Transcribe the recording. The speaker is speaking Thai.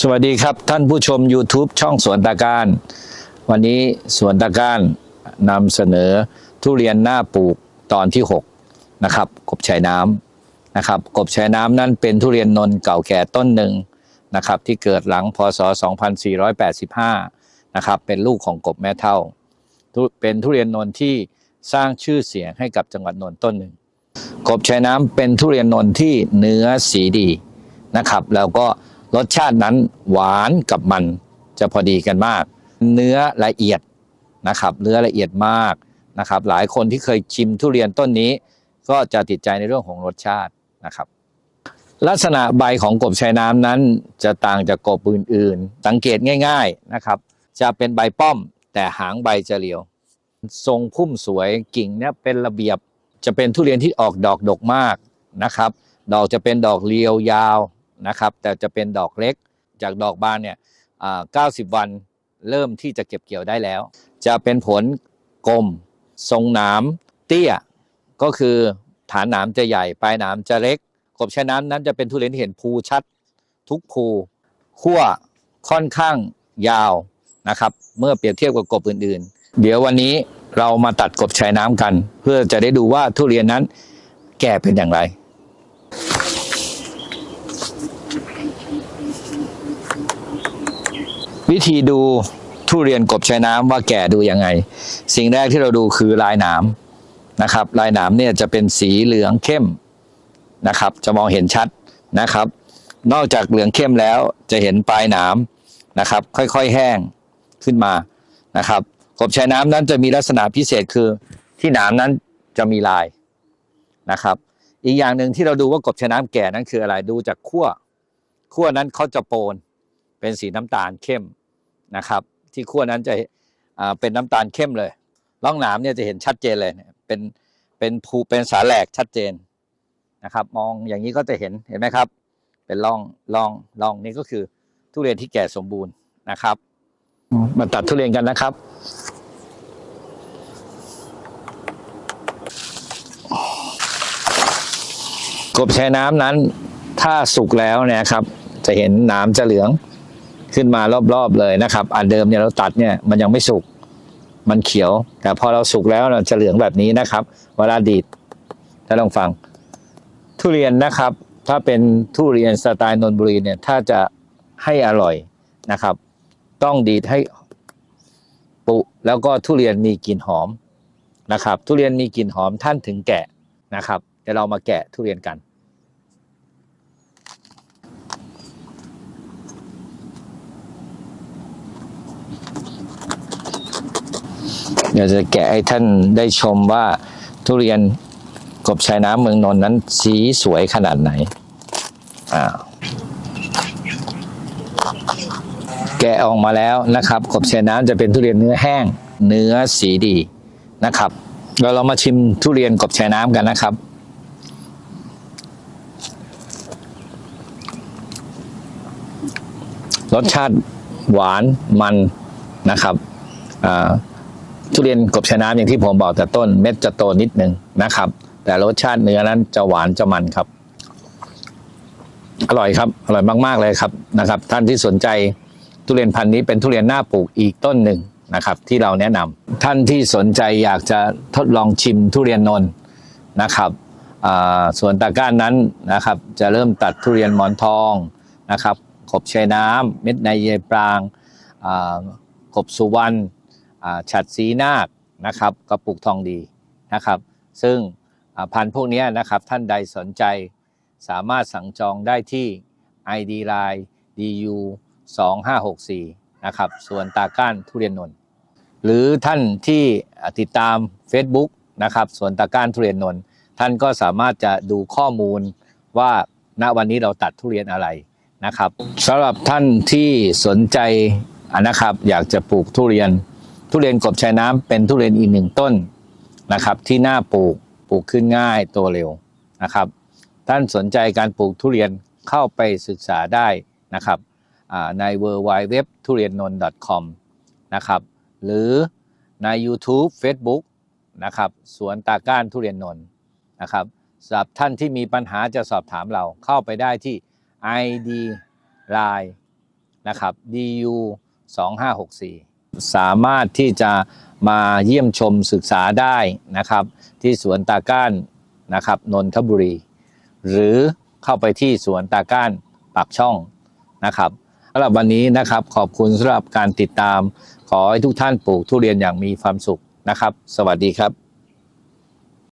สวัสดีครับท่านผู้ชม YouTube ช่องสวนตาการ วันนี้สวนตาการนำเสนอทุเรียนหน้าปลูกตอนที่ 6 นะครับ กบชายน้ำนะครับ กบชายน้ำนั้นเป็นทุเรียนนน์เก่าแก่ต้นหนึ่งนะครับ ที่เกิดหลังพศ 2485 นะครับ เป็นลูกของกบแม่เท่า เป็นทุเรียนนนท์ที่สร้างชื่อเสียงให้กับจังหวัดนน์ต้นหนึ่งกบชายน้ำเป็นทุเรียนนน์ที่เนื้อสีดีนะครับ แล้วก็ รสชาตินั้นหวานกับมันจะพอดีกันมาก เนื้อละเอียดนะครับเนื้อละเอียดมากนะครับ หลายคนที่เคยชิมทุเรียนต้นนี้ ก็จะติดใจในเรื่องของรสชาตินะครับ ลักษณะใบของกบชายน้ำนั้นจะต่างจากกบอื่นๆ สังเกตง่าย ๆนะครับ จะเป็นใบป้อม แต่หางใบจะเรียว ทรงพุ่มสวยกิ่งเนี่ยเป็นระเบียบจะเป็นทุเรียนที่ออกดอกดกมากนะครับ ดอกจะเป็นดอกเรียวยาว นะครับ แต่จะเป็นดอกเล็กจากดอกบานเนี่ยอ่า90วันเริ่มที่จะเก็บเกี่ยวได้แล้ว จะเป็นผลกลม ทรงหนามเตี้ย ก็คือฐานหนามจะใหญ่ ปลายหนามจะเล็ก กบชะน้ำนั้นจะเป็นทุเรียนที่เห็นภูชัด ทุกภูขั้วค่อนข้างยาวนะครับ เมื่อเปรียบเทียบกับกบอื่นๆ เดี๋ยววันนี้เรามาตัดกบชายน้ำกัน เพื่อจะได้ดูว่าทุเรียนนั้นแก่เป็นอย่างไร วิธีดูทุเรียนกบชายน้ำว่าแก่ดูยังไง สิ่งแรกที่เราดูคือลายหนามนะครับ ลายหนามเนี่ยจะเป็นสีเหลืองเข้มนะครับ จะมองเห็นชัดนะครับ นอกจากเหลืองเข้มแล้วจะเห็นปลายหนามนะครับ ค่อยๆแห้งขึ้นมานะครับ กบชายน้ำนั้นจะมีลักษณะพิเศษคือที่หนามนั้นจะมีลายนะครับ อีกอย่างหนึ่งที่เราดูว่ากบชายน้ำแก่นั้นคืออะไรดูจากขั้วขั้วนั้นเขาจะโปนเป็นสีน้ำตาลเข้ม นะครับ ที่ขั้วนั้นจะเป็นน้ำตาลเข้มเลยร่องหนามเนี่ยจะเห็นชัดเจนเลยเป็นเป็นภูเป็นสาแหลกชัดเจนนะครับ มองอย่างนี้ก็จะเห็นเห็นไหมครับ เป็นร่องร่องร่องนี้ก็คือทุเรียนที่แก่สมบูรณ์นะครับ มาตัดทุเรียนกันนะครับกบชายน้ำนั้นถ้าสุกแล้วเนี่ยครับ จะเห็นหนามจะเหลือง ขึ้นมารอบๆเลยนะครับ อันเดิมเนี่ยเราตัดเนี่ยมันยังไม่สุกมันเขียว แต่พอเราสุกแล้วเราจะเหลืองแบบนี้นะครับ เวลาดีดถ้าลองฟัง ทุเรียนนะครับ ถ้าเป็นทุเรียนสไตล์นนบุรีเนี่ยถ้าจะให้อร่อยนะครับ ต้องดีดให้ปุแล้วก็ทุเรียนมีกลิ่นหอมนะครับ ทุเรียนมีกลิ่นหอมท่านถึงแกะนะครับเดี๋ยวเรามาแกะทุเรียนกัน เดี๋ยวจะแกะให้ท่านได้ชมว่าทุเรียนกบชายน้ำเมืองนนท์นั้นสีสวยขนาดไหนอ่าแกะออกมาแล้วนะครับ กบชายน้ำจะเป็นทุเรียนเนื้อแห้ง เนื้อสีดีนะครับเราเรามาชิมทุเรียนกบชายน้ำกันนะครับรสชาติหวานมันนะครับอ่า ทุเรียนกบชะน้ำอย่างที่ผมบอกแต่ต้นเม็ดจะโตนิดนึงนะครับ แต่รสชาติเนื้อนั้นจะหวานจะมันครับ อร่อยครับ อร่อยมาก ๆ เลยครับนะครับ ท่านที่สนใจทุเรียนพันธุ์นี้เป็นทุเรียนหน้าปลูกอีกต้นหนึ่งนะครับ ที่เราแนะนำท่านที่สนใจอยากจะทดลองชิมทุเรียนนนนะครับส่วนตาก้านนั้นนะครับ จะเริ่มตัดทุเรียนหมอนทองนะครับกบชายน้ำเม็ดในเยปรางอ่ากบสุวรรณ ฉัดสีนาคนะครับกระปุกทองดีนะครับ ซึ่งพันธุ์พวกนี้นะครับท่านใดสนใจสามารถสั่งจองได้ที่ ID Line DU 2564นะครับส่วนตาก้านทุเรียนนนท์หรือท่านที่ติดตาม Facebook นะครับส่วนตาก้านทุเรียนนนท์ท่านก็สามารถจะดูข้อมูลว่าณวันนี้เราตัดทุเรียนอะไรนะครับสำหรับท่านที่สนใจนะครับ อยากจะปลูกทุเรียน ทุเรียนกบชายน้ำเป็นทุเรียนอีกหนึ่งต้นนะครับ ที่น่าปลูกปลูกขึ้นง่ายโตเร็วนะครับ ท่านสนใจการปลูกทุเรียนเข้าไปศึกษาได้นะครับอ่าใน w w w ทุเรียนนน .com นะครับ หรือใน YouTube Facebook นะครับสวนตาก้านทุเรียนนนนะครับสำหรับท่านที่มีปัญหาจะสอบถามเราเข้าไปได้ที่ ID Line นะครับ DU 2564 สามารถที่จะมาเยี่ยมชมศึกษาได้นะครับ ที่สวนตาก้านนะครับนนทบุรี หรือเข้าไปที่สวนตาก้านปากช่องนะครับสำหรับวันนี้นะครับขอบคุณสำหรับการติดตาม ขอให้ทุกท่านปลูกทุเรียนอย่างมีความสุขนะครับ สวัสดีครับ